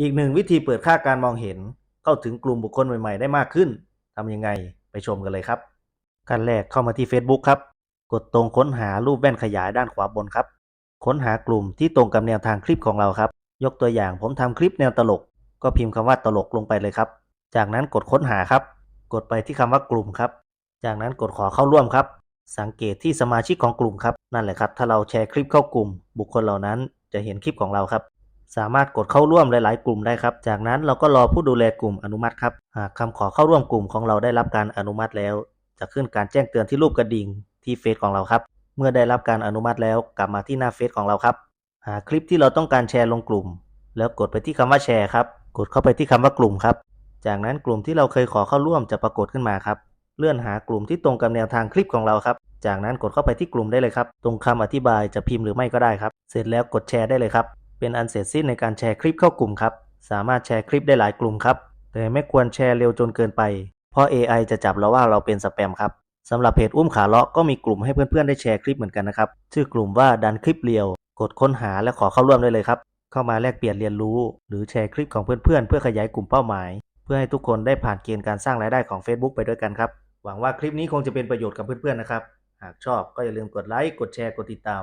อีกหนึ่งวิธีเปิดค่าการมองเห็น เข้าถึงกลุ่มบุคคลใหม่ๆ ได้มากขึ้นทำยังไงไปชมกันเลยครับ ขั้นแรกเข้ามาที่ Facebook ครับ กดตรงค้นหารูปแว่นขยายด้านขวาบนครับ ค้นหากลุ่มที่ตรงกับแนวทางคลิปของเราครับ ยกตัวอย่างผมทำคลิปแนวตลก ก็พิมพ์คำว่าตลกลงไปเลยครับ จากนั้นกดค้นหาครับ กดไปที่คำว่ากลุ่มครับ จากนั้นกดขอเข้าร่วมครับ สังเกตที่สมาชิกของกลุ่มครับ นั่นแหละครับ ถ้าเราแชร์คลิปเข้ากลุ่ม บุคคลเหล่านั้นจะเห็นคลิปของเราครับ สามารถกดเข้าร่วมหลาย ๆ กลุ่มได้ครับ จากนั้นเราก็รอผู้ดูแลกลุ่มอนุมัติครับ หากคำขอเข้าร่วมกลุ่มของเราได้รับการอนุมัติแล้ว จะขึ้นการแจ้งเตือนที่รูปกระดิ่งที่เฟซของเราครับ เมื่อได้รับการอนุมัติแล้วกลับมาที่หน้าเฟซของเราครับ หาคลิปที่เราต้องการแชร์ลงกลุ่ม แล้วกดไปที่คำว่าแชร์ครับ กดเข้าไปที่คำว่ากลุ่มครับ จากนั้นกลุ่มที่เราเคยขอเข้าร่วมจะปรากฏขึ้นมาครับ เลื่อนหากลุ่มที่ตรงกับแนวทางคลิปของเราครับ จากนั้นกดเข้าไปที่กลุ่มได้เลยครับ ตรงคำอธิบายจะพิมพ์หรือไม่ก็ได้ครับ เสร็จแล้วกดแชร์ได้เลยครับ เป็นอันเสร็จสิ้นในการแชร์คลิปเข้ากลุ่มครับ สามารถแชร์คลิปได้หลายกลุ่มครับ แต่ไม่ควรแชร์เร็วจนเกินไป เพราะ AI จะจับเราว่าเราเป็นสแปมครับสำหรับเพจอุ้มขาเลาะก็มีกลุ่มให้เพื่อนๆได้แชร์คลิปเหมือนกันนะครับ ชื่อกลุ่มว่าดันคลิปเรียว กดค้นหาและขอเข้าร่วมได้เลยครับ เข้ามาแลกเปลี่ยนเรียนรู้ หรือแชร์คลิปของเพื่อนๆเพื่อขยายกลุ่มเป้าหมาย เพื่อให้ทุกคนได้ผ่านเกณฑ์การสร้างรายได้ของ Facebook ไปด้วยกันครับ หวังว่าคลิปนี้คงจะเป็นประโยชน์กับเพื่อนๆนะครับ หากชอบก็อย่าลืมกดไลค์ กดแชร์ กดติดตาม